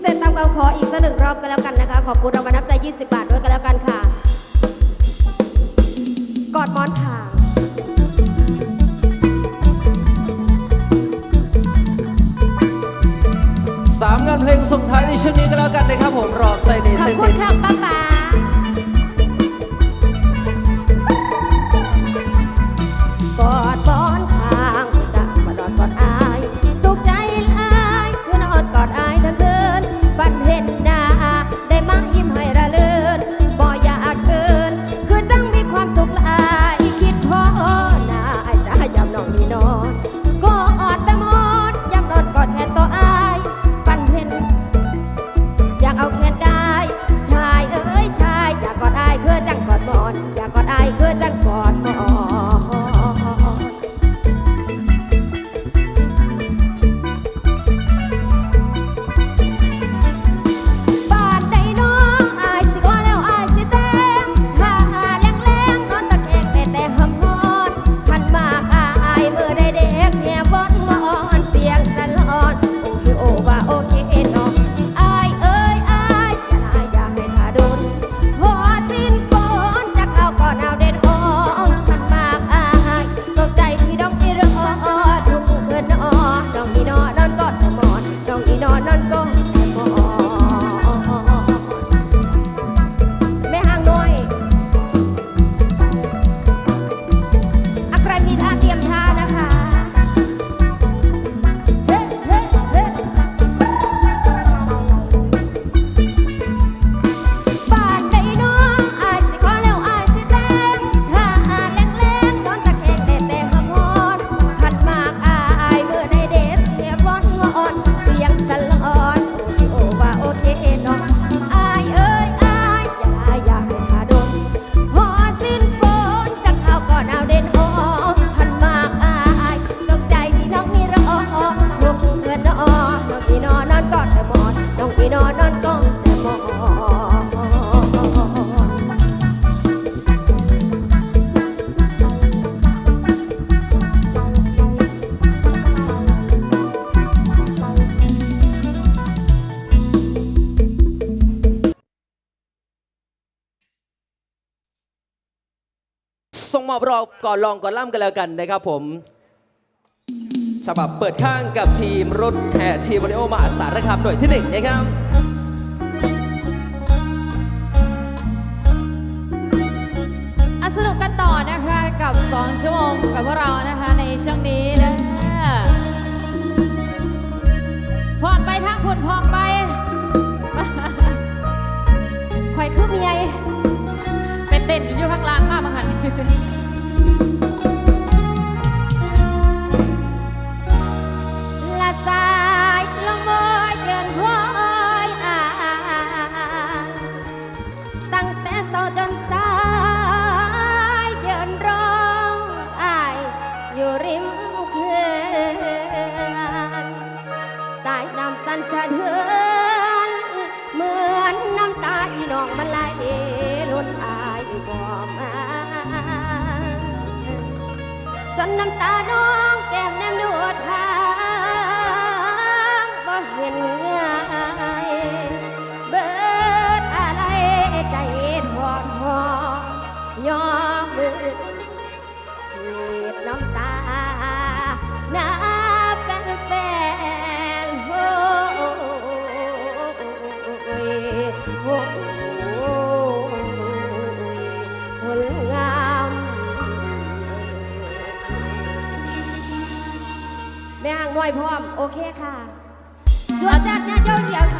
เศษตามคำขออีกสักหนึ่งรอบกันแล้วกันนะคะ ขอบคุณเรามานับใจ 20 บาทด้วยกันแล้วกันค่ะ กอดมอนค่ะสามงานเพลงส่งท้ายในช่วงนี้ก็แล้วกันนะครับผมรอบใส่เดชขอบเซคุณค่ะป๊าป๋า ก่อนลองก่อนล่ำกันแล้วกันนะครับผม ฉบับเปิดข้างกับทีมรถแห่ทีมวอลเลย์บอลมหาสารคามหน่วยที่หนึ่งนะครับสนุกกันต่อนะคะกับ 2 ชั่วโมงกับพวกเรานะคะในช่วงนี้นะผ่อนไปทางคุณผ่อนไปข่อยคือเมียเป็นเต้นอยู่ข้างล่างมากมาหัน ng tanong โอเคค่ะจวงจากนี้ยเจ้าเดียวค่ะ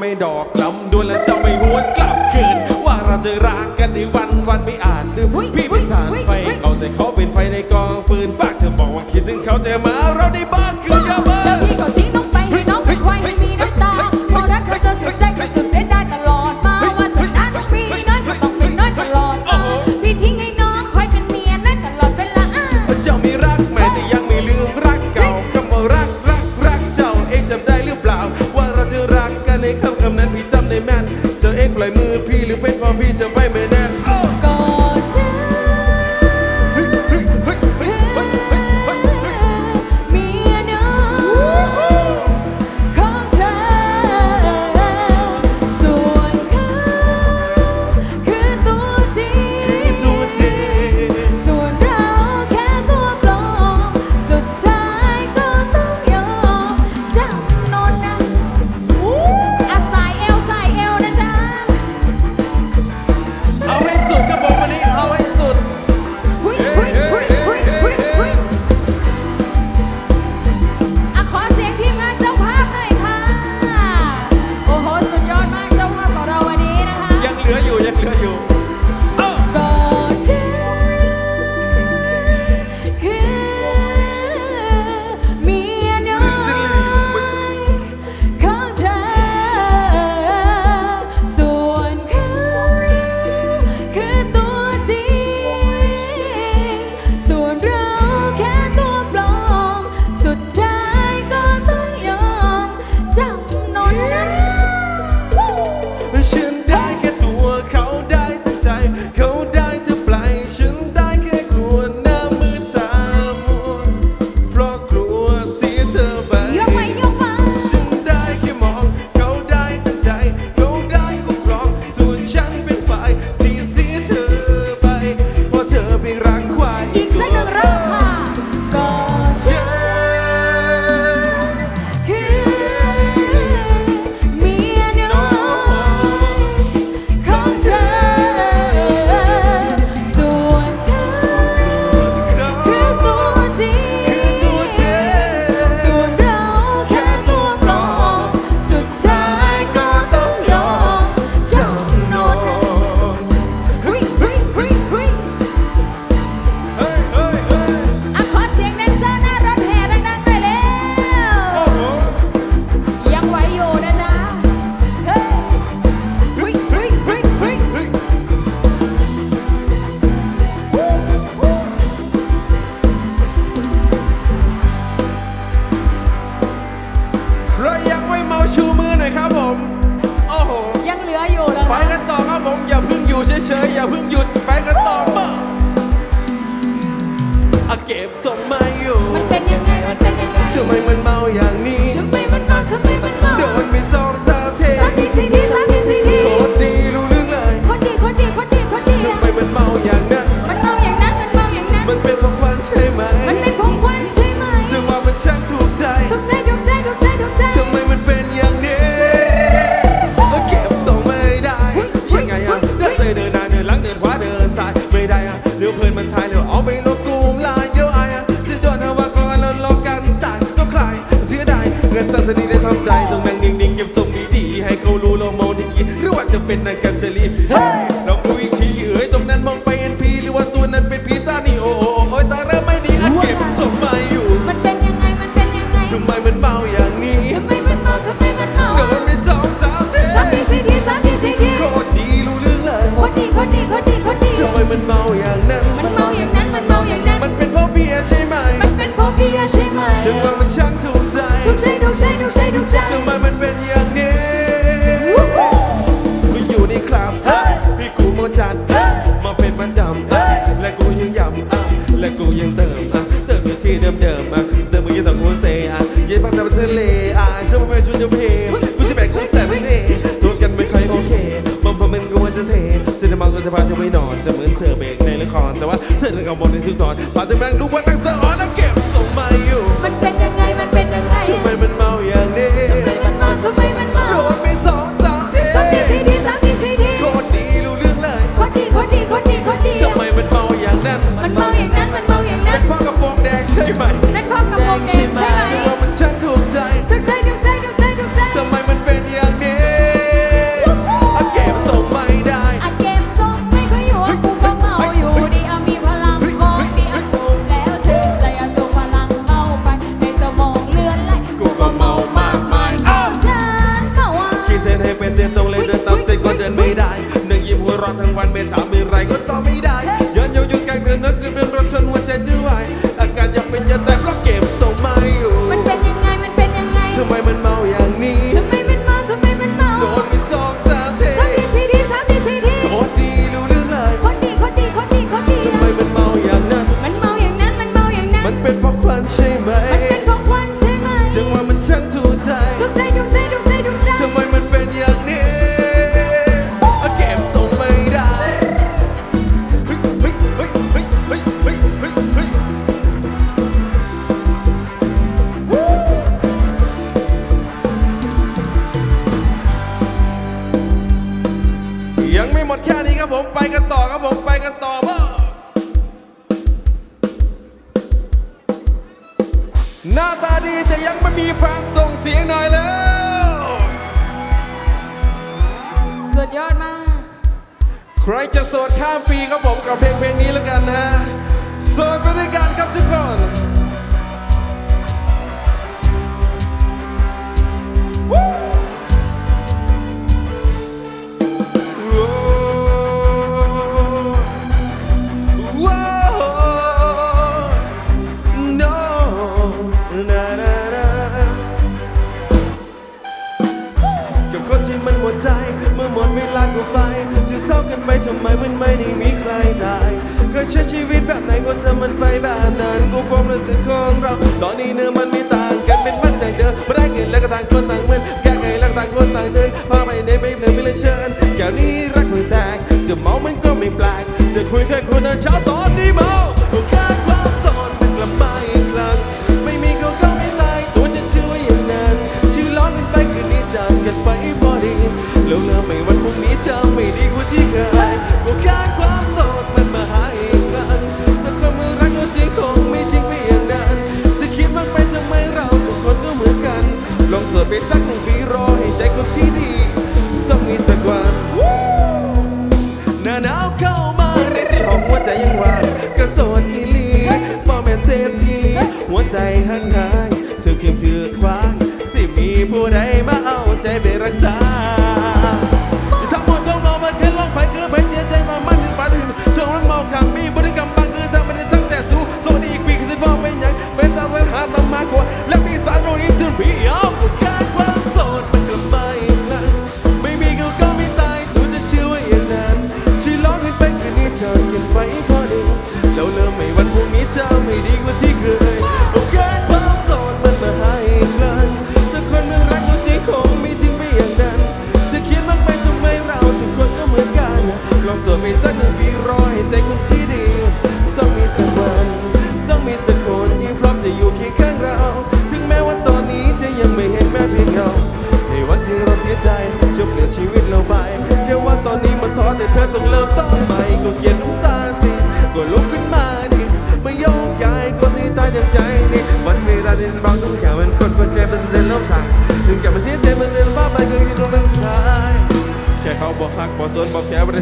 ไม่ดอกลำดวนและจะไม่หวนกลับคืน ว่าเราจะรักกันในวันวันไม่อาจลืมพี่เป็นฐานไฟเอาแต่เขาเป็นไฟในกองปืนปากเธอบอกว่าคิดถึงเขาจะมาเราในบ้านคือยาบ้า to blame it midnight can tell you. Hey! และกูยังเติม วันเมษาเม ดยอดมาก ใครจะโสดข้ามปีครับผมกับเพลงเพลงนี้แล้วกันนฮะโสดไปด้วยกันครับทุกคน เวลาก็ไป จะเศร้ากันไปทำไมมันไม่ได้มีใครได้เคยใช้ชีวิตแบบไหนก็จะมันไปแบบนั้นกูความรู้สึกของเรา ตอนนี้เนื้อมันไม่ต่างกันเป็นมันใจเดิมไม่ได้เกินแล้วก็ต่างคนต่างเหมือนแก้ไขแล้วต่างคนต่างเดินพาไปในไม่เหนยไม่เลยเชิญแก้วนี้รักไม่แตกจะเมามันก็ไม่แปลกจะคุยแค่คนเช้าตอนนี้เมาโอเค talking, fighting.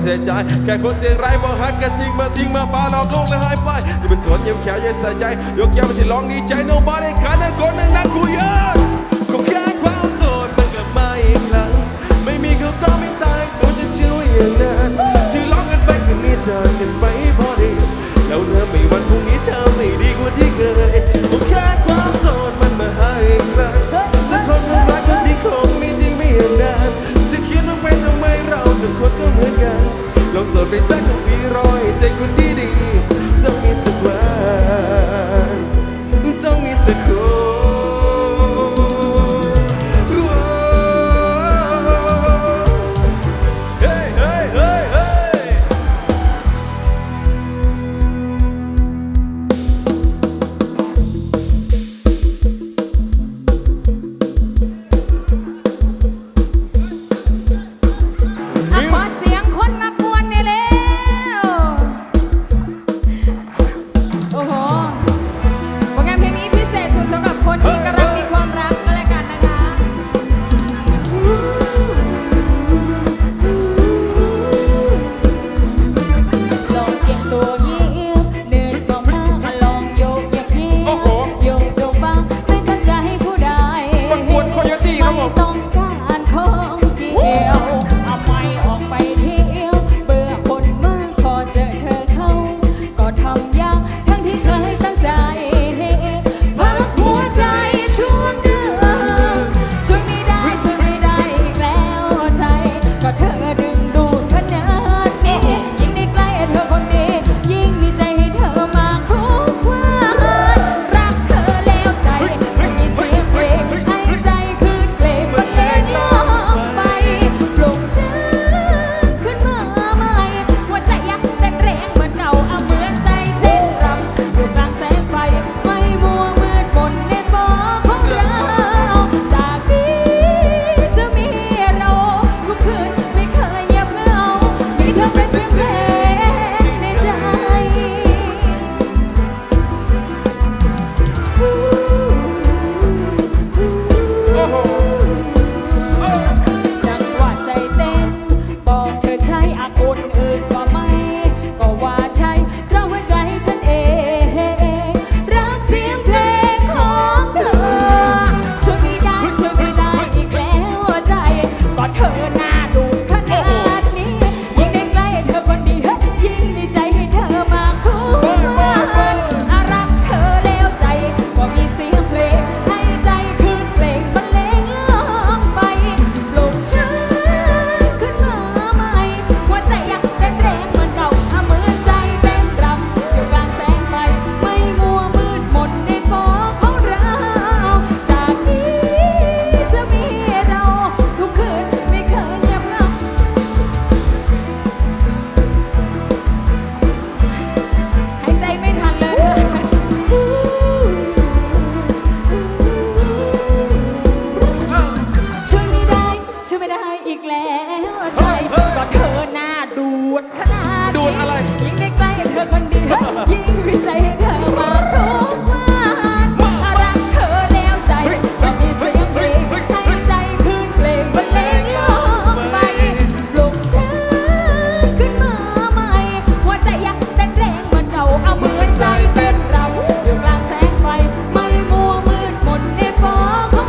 สียใจ แค่คนใจงไรบอกหักกันทิ้งมาทิ้งมาปาหลอกลูกแล้วหายไปอย่าไปสวนยิ้มแขวอย่าใส่ใจ ยกแก้วมาที่ร้องดีใจ nobody ขาดนั่นคนนั้นนั่นกูเยอะ